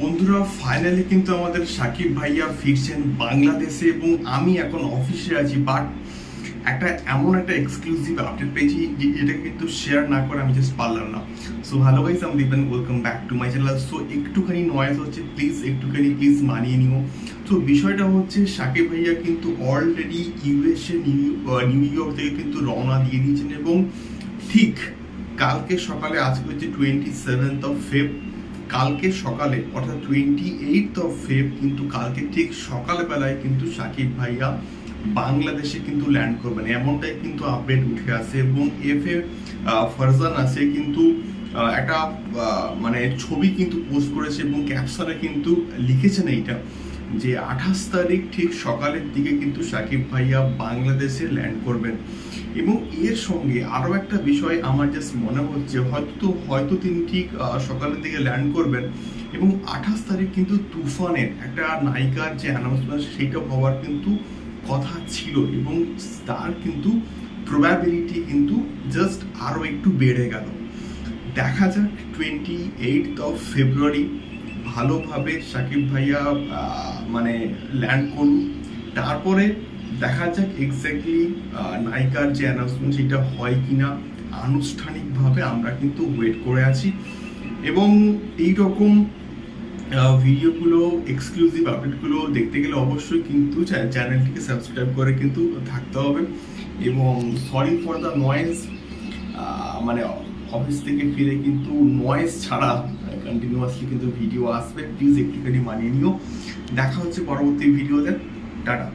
বন্ধুরা ফাইনালি কিন্তু আমাদের সাকিব ভাইয়া ফিরছেন বাংলাদেশে এবং আমি এখন অফিসে আছি বাট একটা এমন একটা এক্সক্লুসিভ আপডেট পেয়েছি যেটা কিন্তু শেয়ার না করে আমি জাস্ট পারলাম না। সো হ্যালো গাইস আমি Dipen welcome back to my channel so একটুখানি নয়েজ হচ্ছে প্লিজ একটুখানি প্লিজ মানিয়ে নিও। তো বিষয়টা হচ্ছে সাকিব ভাইয়া কিন্তু অলরেডি ইউএসএ নিউ ইয়র্ক থেকে কিন্তু রওনা দিয়ে দিয়েছেন এবং ঠিক কালকে সকালে, আজকে হচ্ছে টোয়েন্টি সেভেন্থ অফ ফেব কালকে সকালে, অর্থাৎ টোয়েন্টি এইট অফ ফেব কিন্তু কালকে ঠিক সকালবেলায় কিন্তু সাকিব ভাইয়া বাংলাদেশে কিন্তু ল্যান্ড করবেন এমনটাই কিন্তু আপডেট উঠে আসে এবং এফ এ ফারজান আছে কিন্তু একটা মানে ছবি কিন্তু পোস্ট করেছে এবং ক্যাপশনে কিন্তু লিখেছেন এইটা যে আঠাশ তারিখ ঠিক সকালের দিকে কিন্তু সাকিব ভাইয়া বাংলাদেশে ল্যান্ড করবেন। এবং এর সঙ্গে আরও একটা বিষয় আমার জাস্ট মনে হচ্ছে, হয়তো হয়তো তিনি ঠিক সকালের দিকে ল্যান্ড করবেন। এবং আঠাশ তারিখ কিন্তু তুফানের একটা নায়িকার যে অ্যানাউন্সমেন্ট সেটা হওয়ার কিন্তু কথা ছিল এবং তার কিন্তু প্রবাবিলিটি কিন্তু জাস্ট আরও একটু বেড়ে গেল। দেখা যাক টোয়েন্টি এইট অফ ফেব্রুয়ারি ভালোভাবে সাকিব ভাইয়া মানে ল্যান্ড করুন তারপরে দেখা যাক এক্স্যাক্টলি নায়িকার যে অ্যানাউন্সমেন্ট সেটা হয় কি না আনুষ্ঠানিকভাবে আমরা কিন্তু ওয়েট করে আছি। এবং এই রকম ভিডিওগুলো এক্সক্লুসিভ আপডেটগুলো দেখতে গেলে অবশ্যই কিন্তু চ্যানেলটিকে সাবস্ক্রাইব করে কিন্তু থাকতে হবে। এবং সরি ফর দ্য নয়েজ মানে অফিস থেকে ফিরে কিন্তু নয়েজ ছাড়া কন্টিনিউয়াসলি কিন্তু ভিডিও আসবে। প্লিজ একটুখানি মানিয়ে নিও। দেখা হচ্ছে পরবর্তী ভিডিওতে টাটা।